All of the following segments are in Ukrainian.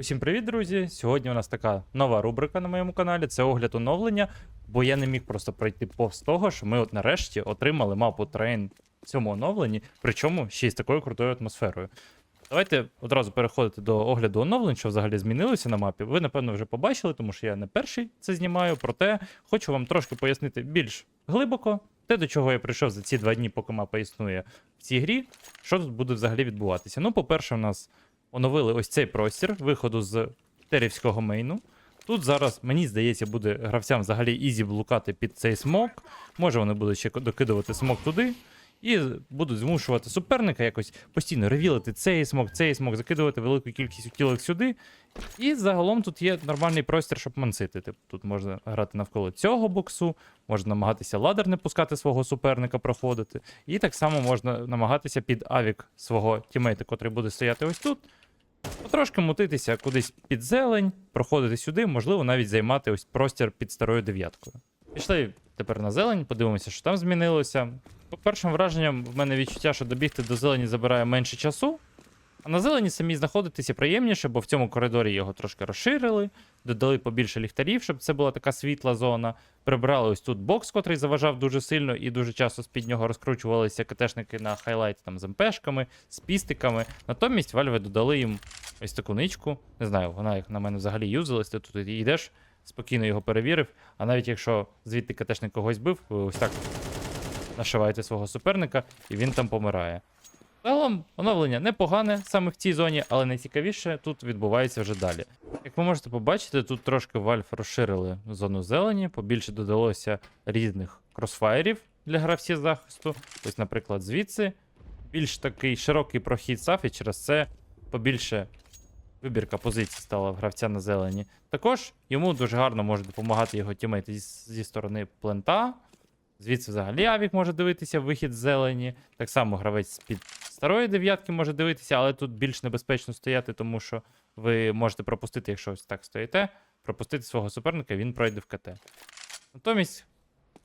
Усім привіт, друзі! Сьогодні у нас така нова рубрика на моєму каналі. Це огляд оновлення, бо я не міг просто пройти повз того, що ми от нарешті отримали мапу Train в цьому оновленні, причому ще й з такою крутою атмосферою. Давайте одразу переходити до огляду оновлень, що взагалі змінилося на мапі. Ви, напевно, вже побачили, тому що я не перший це знімаю. Проте хочу вам трошки пояснити більш глибоко те, до чого я прийшов за ці два дні, поки мапа існує в цій грі. Що тут буде взагалі відбуватися? Ну, по-перше, у нас оновили ось цей простір виходу з терівського мейну. Тут зараз, мені здається, буде гравцям взагалі ізі блукати під цей смок. Може, вони будуть ще докидувати смок туди. І будуть змушувати суперника якось постійно ревілити цей смок, цей смок, закидувати велику кількість утілок сюди. І загалом тут є нормальний простір, щоб мансити. Типу, тут можна грати навколо цього боксу, можна намагатися ладер не пускати свого суперника проходити. І так само можна намагатися під авік свого тімейта, котрий буде стояти ось тут. Потрошки мутитися кудись під зелень, проходити сюди, можливо, навіть займати ось простір під старою дев'яткою. Пішли тепер на зелень, подивимося, що там змінилося. По першим враженням, в мене відчуття, що добігти до зелені забирає менше часу. А на зелені самі знаходитися приємніше, бо в цьому коридорі його трошки розширили, додали побільше ліхтарів, щоб це була така світла зона. Прибрали ось тут бокс, котрий заважав дуже сильно, і дуже часто з-під нього розкручувалися КТшники на хайлайт там з МПшками, з пістиками. Натомість вальви додали їм ось таку ничку. Не знаю, вона як на мене взагалі юзалась, ти тут йдеш, спокійно його перевірив. А навіть якщо звідти КТшник когось бив, ви ось так нашиваєте свого суперника, і він там помирає. Загалом оновлення непогане саме в цій зоні, але найцікавіше тут відбувається вже далі. Як ви можете побачити, тут трошки Valve розширили зону зелені, побільше додалося різних кросфаєрів для гравців захисту. Ось, наприклад, звідси більш такий широкий прохід саф, і через це побільше вибірка позицій стала в гравця на зелені. Також йому дуже гарно може допомагати його тімейти зі, сторони плента. Звідси взагалі Авік може дивитися вихід зелені. Так само гравець з-під старої дев'ятки може дивитися, але тут більш небезпечно стояти, тому що ви можете пропустити, якщо ось так стоїте, пропустити свого суперника, він пройде в КТ. Натомість,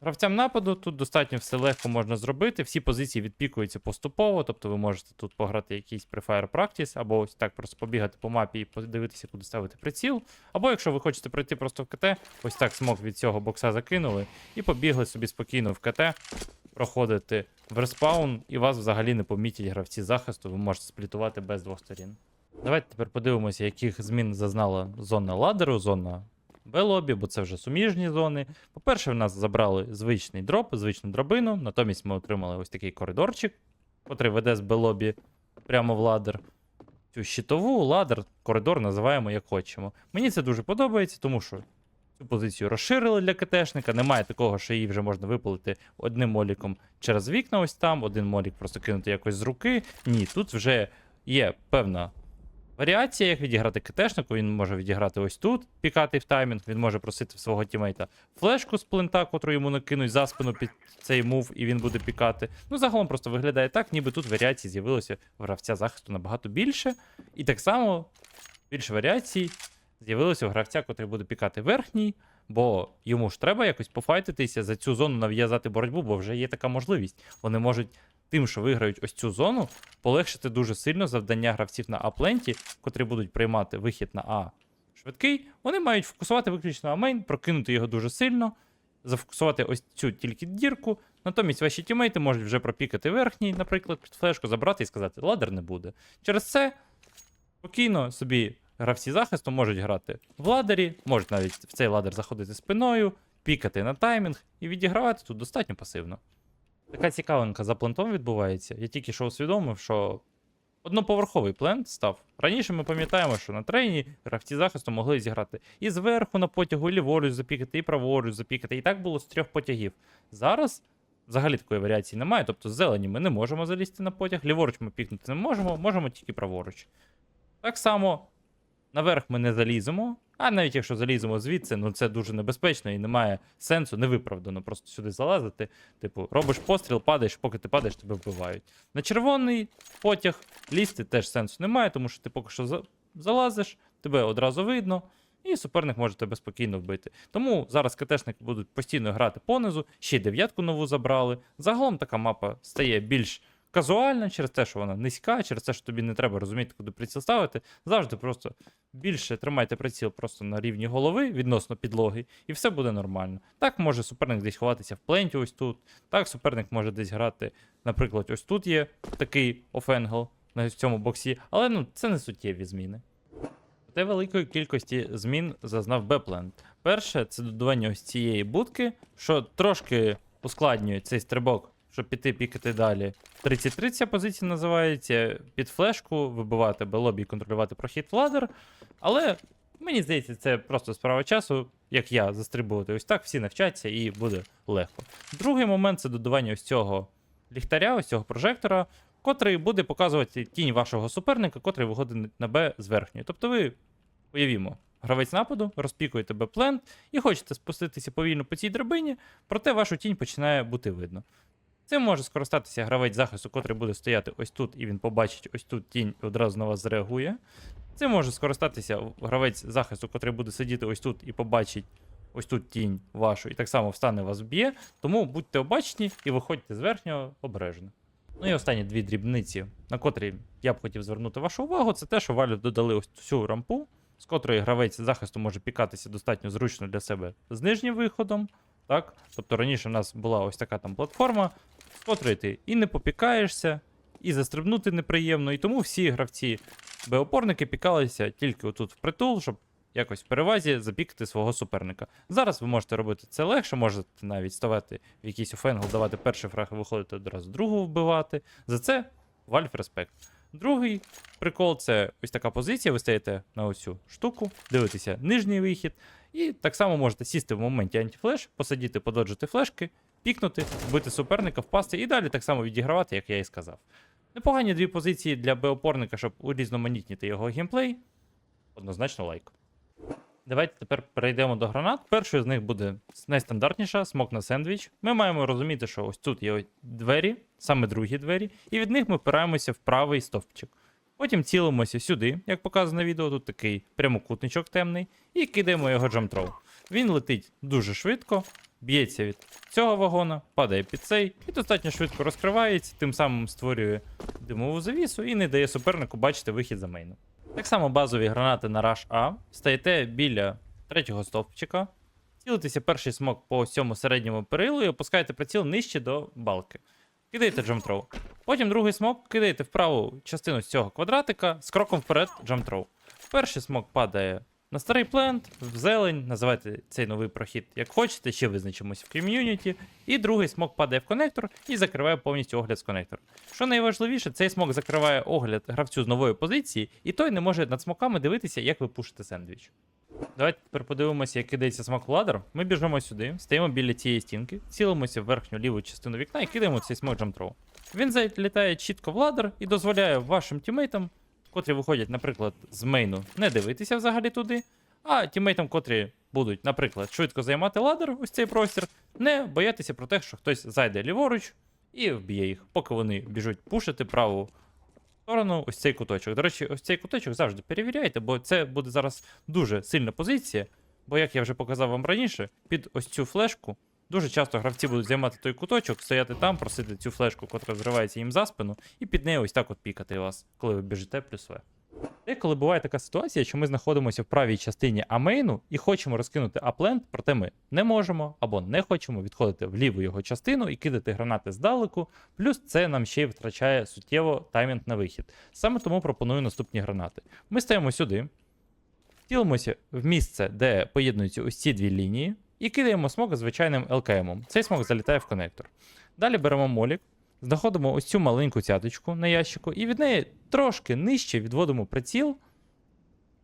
гравцям нападу тут достатньо все легко можна зробити. Всі позиції відпікуються поступово, тобто ви можете тут пограти якийсь Prefire Practice, або ось так просто побігати по мапі і подивитися, куди ставити приціл. Або якщо ви хочете пройти просто в КТ, ось так смок від цього бокса закинули і побігли собі спокійно в КТ, проходити в респаун, і вас взагалі не помітять гравці захисту, ви можете сплітувати без двох сторін. Давайте тепер подивимося, яких змін зазнала зона ладеру, зона Б-лобі, бо це вже суміжні зони. По-перше, в нас забрали звичний дроп, звичну драбину, натомість ми отримали ось такий коридорчик, котрий веде з Б-лобі прямо в ладер. Цю щитову ладер, коридор називаємо як хочемо. Мені це дуже подобається, тому що цю позицію розширили для КТшника. Немає такого, що її вже можна випалити одним моліком через вікна, ось там, один молік просто кинути якось з руки. Ні, тут вже є певна варіація, як відіграти КТшнику. Він може відіграти ось тут, пікати в таймінг, він може просити свого тімейта флешку з плента, котру йому накинуть за спину під цей мув, і він буде пікати. Ну, загалом просто виглядає так, ніби тут варіацій з'явилося гравця захисту набагато більше. І так само більше варіацій з'явилося у гравця, котрий буде пікати верхній, бо йому ж треба якось пофайтитися за цю зону, нав'язати боротьбу, бо вже є така можливість. Вони можуть тим, що виграють ось цю зону, полегшити дуже сильно завдання гравців на А-пленті, котрі будуть приймати вихід на А швидкий. Вони мають фокусувати виключно А-мейн, прокинути його дуже сильно, зафокусувати ось цю тільки дірку. Натомість ваші тімейти можуть вже пропікати верхній, наприклад, під флешку забрати і сказати, ладер не буде. Через це спокійно собі гравці захисту можуть грати в ладері, можуть навіть в цей ладер заходити спиною, пікати на таймінг і відігравати тут достатньо пасивно. Така цікавинка за плентом відбувається. Я тільки що усвідомив, що одноповерховий плент став. Раніше ми пам'ятаємо, що на трейні гравці захисту могли зіграти і зверху на потягу, і ліворуч запікати, і праворуч запікати. І так було з трьох потягів. Зараз взагалі такої варіації немає. Тобто зелені ми не можемо залізти на потяг, ліворуч ми пікнути не можемо, можемо тільки праворуч. Так само наверх ми не заліземо. А навіть якщо заліземо звідси, ну це дуже небезпечно і немає сенсу, невиправдано просто сюди залазити. Типу, робиш постріл, падаєш, поки ти падаєш, тебе вбивають. На червоний потяг лізти теж сенсу немає, тому що ти поки що залазиш, тебе одразу видно, і суперник може тебе спокійно вбити. Тому зараз КТшники будуть постійно грати понизу, ще дев'ятку нову забрали. Загалом така мапа стає більш казуальна, через те, що вона низька, через те, що тобі не треба розуміти, куди приціл ставити. Завжди просто більше тримайте приціл просто на рівні голови відносно підлоги, і все буде нормально. Так може суперник десь ховатися в пленті, ось тут. Так, суперник може десь грати. Наприклад, ось тут є такий офенгл на цьому боксі, але ну це не суттєві зміни. Проте великої кількості змін зазнав Бепленд. Перше, це додавання ось цієї будки, що трошки ускладнює цей стрибок, щоб піти пікати далі. 33 ця позиція називається під флешку, вибивати лобі і контролювати прохід владер. Але мені здається, це просто справа часу, як я застрибувати ось так, всі навчаться і буде легко. Другий момент це додавання ось цього ліхтаря, ось цього прожектора, котрий буде показувати тінь вашого суперника, котрий виходить на Б з верхньої. Тобто ви, уявімо, гравець нападу, розпікуєте Б-плент і хочете спуститися повільно по цій драбині, проте вашу тінь починає бути видно. Цим може скористатися гравець захисту, котрий буде стояти ось тут, і він побачить ось тут тінь і одразу на вас зреагує. Цим може скористатися гравець захисту, котрий буде сидіти ось тут і побачить ось тут тінь вашу, і так само встане вас б'є. Тому будьте обачні і виходьте з верхнього обережно. Ну і останні дві дрібниці, на котрі я б хотів звернути вашу увагу, це те, що Валю додали ось цю рампу, з котрої гравець захисту може пікатися достатньо зручно для себе з нижнім виходом. Так? Тобто раніше в нас була ось така там платформа, з котрої ти і не попікаєшся, і застрибнути неприємно. І тому всі гравці Б-опорники пікалися тільки отут впритул, щоб якось в перевазі запікати свого суперника. Зараз ви можете робити це легше, можете навіть ставати в якийсь офенгл, давати перший фраг і виходити одразу другого вбивати. За це Valve респект. Другий прикол це ось така позиція. Ви стаєте на оцю штуку, дивитеся нижній вихід, і так само можете сісти в моменті антифлеш, посидіти, пододжити флешки, пікнути, вбити суперника, впасти і далі так само відігравати, як я і сказав. Непогані дві позиції для Б-опорника, щоб урізноманітнити його геймплей. Однозначно лайк. Давайте тепер перейдемо до гранат. Першою з них буде найстандартніша смок на сендвіч. Ми маємо розуміти, що ось тут є двері, саме другі двері, і від них ми впираємося в правий стовпчик. Потім цілимося сюди, як показано відео, тут такий прямокутничок темний, і кидаємо його джамтроу. Він летить дуже швидко, б'ється від цього вагона, падає під цей і достатньо швидко розкривається, тим самим створює димову завісу і не дає супернику бачити вихід за мейну. Так само базові гранати на Rush А. Стаєте біля третього стовпчика, цілитеся перший смок по ось цьому середньому перилу і опускаєте приціл нижче до балки. Кидаєте джамтроу. Потім другий смок кидаєте в праву частину цього квадратика з кроком вперед джамтроу. Перший смок падає на старий плент, в зелень, називайте цей новий прохід як хочете, ще визначимось в ком'юніті. І другий смок падає в конектор і закриває повністю огляд з конектора. Що найважливіше, цей смок закриває огляд гравцю з нової позиції, і той не може над смоками дивитися, як ви пушите сендвіч. Давайте тепер подивимося, як кидається смок в ладер. Ми біжимо сюди, стоїмо біля цієї стінки, цілимося в верхню ліву частину вікна і кидаємо цей смок джамтроу. Він залітає чітко в ладер і дозволяє вашим тімейтам, котрі виходять, наприклад, з мейну, не дивитися взагалі туди. А тімейтам, котрі будуть, наприклад, швидко займати ладер, ось цей простір, не боятися про те, що хтось зайде ліворуч і вб'є їх, поки вони біжуть пушити праву сторону, ось цей куточок. До речі, ось цей куточок завжди перевіряйте, бо це буде зараз дуже сильна позиція. Бо, як я вже показав вам раніше, під ось цю флешку дуже часто гравці будуть займати той куточок, стояти там, просити цю флешку, котра зривається їм за спину, і під нею ось так от пікати вас, коли ви біжите плюс В. Деколи буває така ситуація, що ми знаходимося в правій частині амейну і хочемо розкинути апленд, проте ми не можемо або не хочемо відходити в ліву його частину і кидати гранати здалеку. Плюс це нам ще й втрачає суттєво таймінг на вихід. Саме тому пропоную наступні гранати. Ми стаємо сюди, втілимося в місце, де поєднуються ось ці дві лінії, і кидаємо смок звичайним ЛКМом. Цей смок залітає в конектор. Далі беремо молік, знаходимо ось цю маленьку цяточку на ящику, і від неї трошки нижче відводимо приціл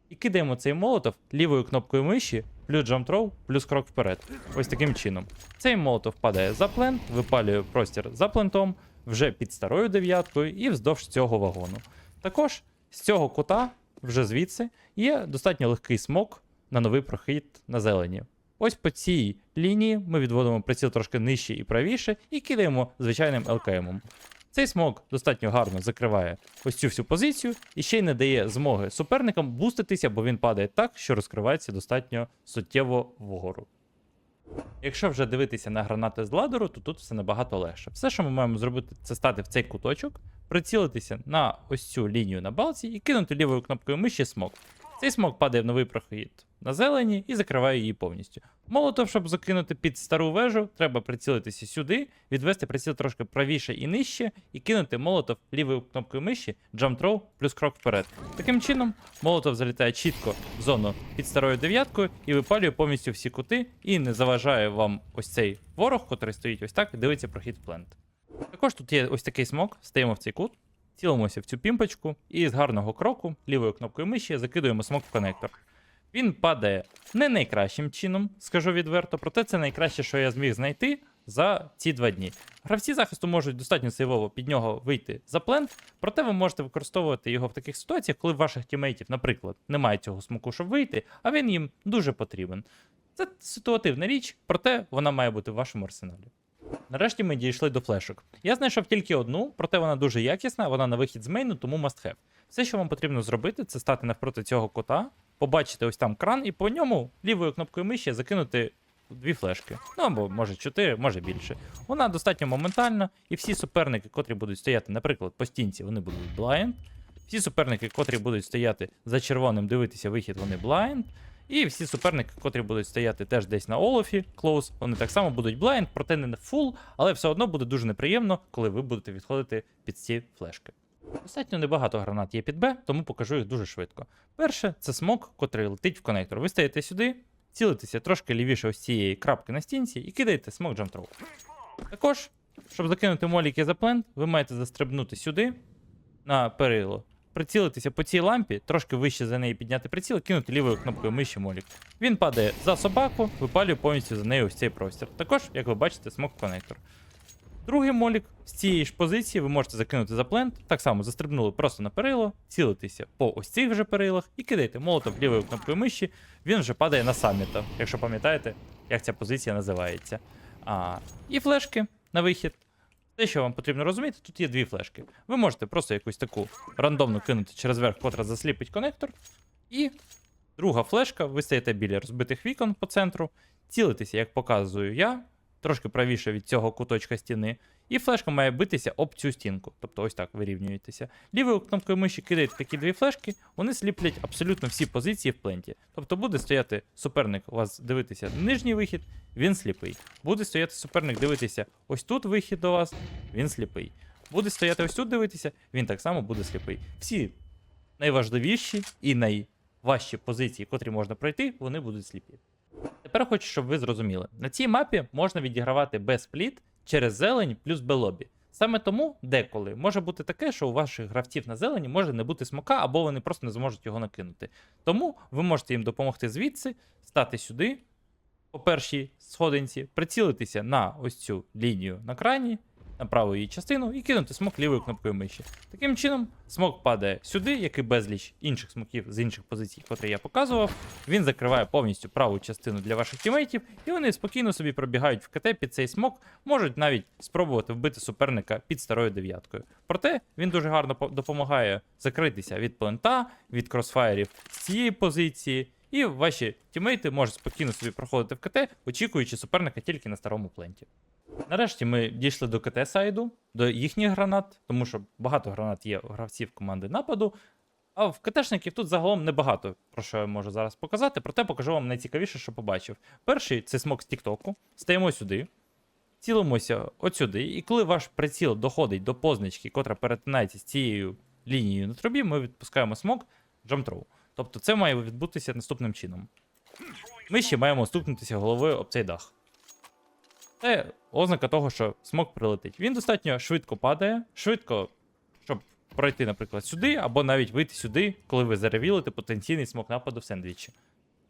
і кидаємо цей молотов лівою кнопкою миші, плюс джамтроу, плюс крок вперед. Ось таким чином. Цей молотов падає за плент, випалює простір за плентом, вже під старою дев'яткою і вздовж цього вагону. Також з цього кута, вже звідси, є достатньо легкий смок на новий прохід на зелені. Ось по цій лінії ми відводимо приціл трошки нижче і правіше і кидаємо звичайним ЛКМом. Цей смок достатньо гарно закриває ось цю всю позицію і ще й не дає змоги суперникам буститися, бо він падає так, що розкривається достатньо суттєво вгору. Якщо вже дивитися на гранати з ладеру, то тут все набагато легше. Все, що ми маємо зробити, це стати в цей куточок, прицілитися на ось цю лінію на балці і кинути лівою кнопкою миші смок. Цей смок падає в новий прохід на зелені і закриває її повністю. Молотов, щоб закинути під стару вежу, треба прицілитися сюди, відвести приціл трошки правіше і нижче, і кинути молотов лівою кнопкою миші, jump throw плюс крок вперед. Таким чином, молотов залітає чітко в зону під старою дев'яткою і випалює повністю всі кути, і не заважає вам ось цей ворог, котрий стоїть ось так і дивиться прохід в плент. Також тут є ось такий смок, стаємо в цей кут, цілимося в цю пімпочку і з гарного кроку лівою кнопкою миші закидуємо смок в коннектор. Він падає не найкращим чином, скажу відверто, проте це найкраще, що я зміг знайти за ці два дні. Гравці захисту можуть достатньо сейвово під нього вийти за плент, проте ви можете використовувати його в таких ситуаціях, коли ваших тімейтів, наприклад, немає цього смоку, щоб вийти, а він їм дуже потрібен. Це ситуативна річ, проте вона має бути в вашому арсеналі. Нарешті ми дійшли до флешок. Я знайшов тільки одну, проте вона дуже якісна, вона на вихід з мейну, тому must have. Все, що вам потрібно зробити, це стати навпроти цього кота, побачити ось там кран, і по ньому лівою кнопкою миші закинути дві флешки. Ну або може чотири, може більше. Вона достатньо моментальна, і всі суперники, котрі будуть стояти, наприклад, по стінці, вони будуть blind. Всі суперники, котрі будуть стояти за червоним, дивитися вихід, вони blind. І всі суперники, котрі будуть стояти теж десь на Олофі, close, вони так само будуть blind, проте не full, але все одно буде дуже неприємно, коли ви будете відходити під ці флешки. Достатньо небагато гранат є під Б, тому покажу їх дуже швидко. Перше, це смок, котрий летить в коннектор. Ви стаєте сюди, цілитеся трошки лівіше ось цієї крапки на стінці і кидаєте смок джамтроу. Також, щоб закинути моліки за плент, ви маєте застрибнути сюди на перило, прицілитися по цій лампі, трошки вище за неї підняти приціл, кинути лівою кнопкою миші молік. Він падає за собаку, випалює повністю за нею ось цей простір. Також, як ви бачите, смок коннектор. Другий молік з цієї ж позиції ви можете закинути за плент, так само застрибнули просто на перило, цілитися по ось цих вже перилах і кидаєте молотом лівою кнопкою миші, він вже падає на саміта, якщо пам'ятаєте, як ця позиція називається. А, і флешки на вихід. Те, що вам потрібно розуміти, тут є дві флешки. Ви можете просто якусь таку рандомну кинути через верх, котра засліпить конектор. І друга флешка, ви стаєте біля розбитих вікон по центру, цілитеся, як показую я, трошки правіше від цього куточка стіни, і флешка має битися об цю стінку. Тобто ось так вирівнюєтеся. Лівою кнопкою миші кидаєте такі дві флешки, вони сліплять абсолютно всі позиції в пленті. Тобто буде стояти суперник у вас дивитися нижній вихід, він сліпий. Буде стояти суперник дивитися ось тут вихід до вас, він сліпий. Буде стояти ось тут дивитися, він так само буде сліпий. Всі найважливіші і найважчі позиції, котрі можна пройти, вони будуть сліпі. Тепер хочу, щоб ви зрозуміли. На цій мапі можна відігравати без спліт через зелень плюс белобі. Саме тому деколи може бути таке, що у ваших гравців на зелені може не бути смока, або вони просто не зможуть його накинути. Тому ви можете їм допомогти звідси, стати сюди, по першій сходинці, прицілитися на ось цю лінію на крані, на праву її частину, і кинути смок лівою кнопкою миші. Таким чином, смок падає сюди, як і безліч інших смоків з інших позицій, котрі я показував. Він закриває повністю праву частину для ваших тімейтів, і вони спокійно собі пробігають в КТ під цей смок, можуть навіть спробувати вбити суперника під старою дев'яткою. Проте він дуже гарно допомагає закритися від плента, від кросфаєрів з цієї позиції. І ваші тімейти можуть спокійно собі проходити в КТ, очікуючи суперника тільки на старому пленті. Нарешті ми дійшли до КТ сайду, до їхніх гранат, тому що багато гранат є у гравців команди нападу. А в КТшників тут загалом небагато, про що я можу зараз показати, проте покажу вам найцікавіше, що побачив. Перший це смок з Тіктоку. Стаємо сюди, цілимося от сюди, і коли ваш приціл доходить до позначки, котра перетинається з цією лінією на трубі, ми відпускаємо смок джамтроу. Тобто це має відбутися наступним чином. Ми ще маємо стукнутися головою об цей дах. Це ознака того, що смок прилетить. Він достатньо швидко падає, швидко, щоб пройти, наприклад, сюди, або навіть вийти сюди, коли ви заревілите потенційний смок нападу в сендвічі.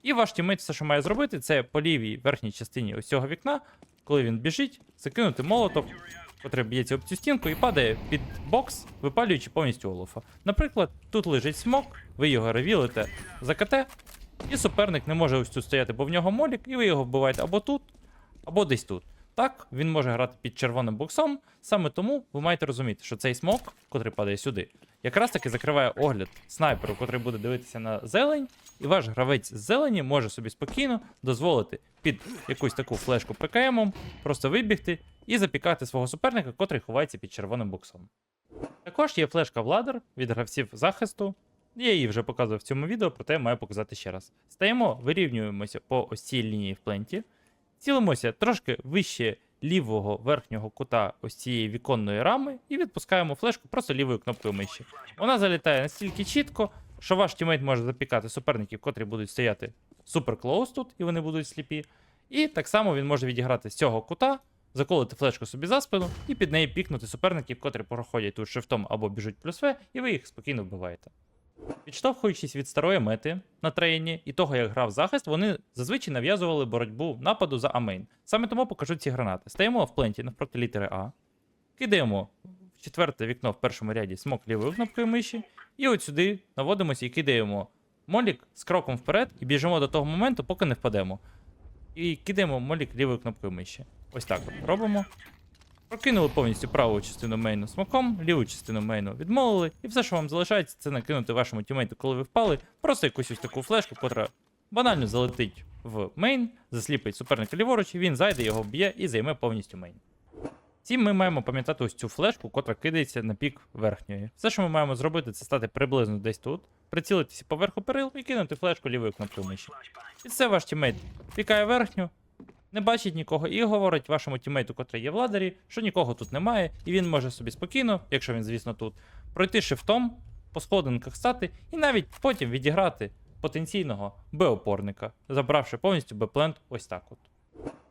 І ваш тімейт все, що має зробити, це по лівій верхній частині ось цього вікна, коли він біжить, закинути молоток, котрий б'ється об цю стінку і падає під бокс, випалюючи повністю олофа. Наприклад, тут лежить смок, ви його ревілите за КТ, і суперник не може ось тут стояти, бо в нього молік, і ви його вбиваєте або тут, або десь тут. Так, він може грати під червоним боксом. Саме тому ви маєте розуміти, що цей смок, котрий падає сюди, якраз таки закриває огляд снайперу, котрий буде дивитися на зелень, і ваш гравець з зелені може собі спокійно дозволити під якусь таку флешку ПКМом просто вибігти і запікати свого суперника, котрий ховається під червоним боксом. Також є флешка Владер від гравців захисту. Я її вже показував в цьому відео, проте маю показати ще раз. Стаємо, вирівнюємося по ось лінії в пленті, цілимося трошки вище лівого верхнього кута ось цієї віконної рами і відпускаємо флешку просто лівою кнопкою миші. Вона залітає настільки чітко, що ваш тімейт може запікати суперників, котрі будуть стояти супер клоус тут, і вони будуть сліпі. І так само він може відіграти з цього кута, заколити флешку собі за спину і під неї пікнути суперників, котрі проходять тут шифтом або біжуть плюс В, і ви їх спокійно вбиваєте. Відштовхуючись від старої мети на трейні і того, як грав захист, вони зазвичай нав'язували боротьбу нападу за амейн. Саме тому покажу ці гранати. Стаємо в пленті навпроти літери А, кидаємо в четверте вікно в першому ряді смок лівою кнопкою миші, і от сюди наводимося і кидаємо молік з кроком вперед і біжимо до того моменту, поки не впадемо. І кидаємо молік лівою кнопкою миші. Ось так от робимо. Прокинули повністю праву частину мейну смоком, ліву частину мейну відмовили, і все, що вам залишається, це накинути вашому тімейту, коли ви впали, просто якусь ось таку флешку, котра банально залетить в мейн, засліпить суперника ліворуч, він зайде, його б'є і займе повністю мейн. Цим ми маємо пам'ятати ось цю флешку, котра кидається на пік верхньої. Все, що ми маємо зробити, це стати приблизно десь тут, прицілитися поверху перил і кинути флешку лівою кнопкою миші. І це ваш тімейт пікає верхню, не бачить нікого і говорить вашому тімейту, котрий є в ладері, що нікого тут немає, і він може собі спокійно, якщо він, звісно, тут, пройти шифтом, по сходинках стати, і навіть потім відіграти потенційного Б-опорника, забравши повністю Б-плент ось так от.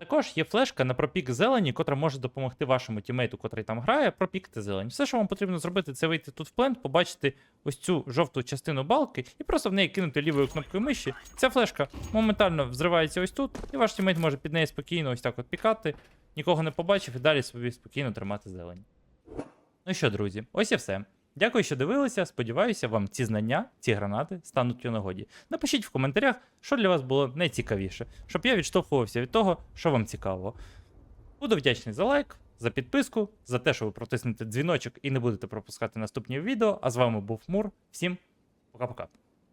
Також є флешка на пропік зелені, котра може допомогти вашому тімейту, котрий там грає, пропікти зелень. Все, що вам потрібно зробити, це вийти тут в плент, побачити ось цю жовту частину балки і просто в неї кинути лівою кнопкою миші. Ця флешка моментально взривається ось тут, і ваш тімейт може під неї спокійно ось так от пікати, нікого не побачив і далі собі спокійно тримати зелень. Ну що, друзі, ось і все. Дякую, що дивилися. Сподіваюся, вам ці знання, ці гранати стануть у нагоді. Напишіть в коментарях, що для вас було найцікавіше, щоб я відштовхувався від того, що вам цікаво. Буду вдячний за лайк, за підписку, за те, що ви протиснете дзвіночок і не будете пропускати наступні відео. А з вами був Мур. Всім пока-пока.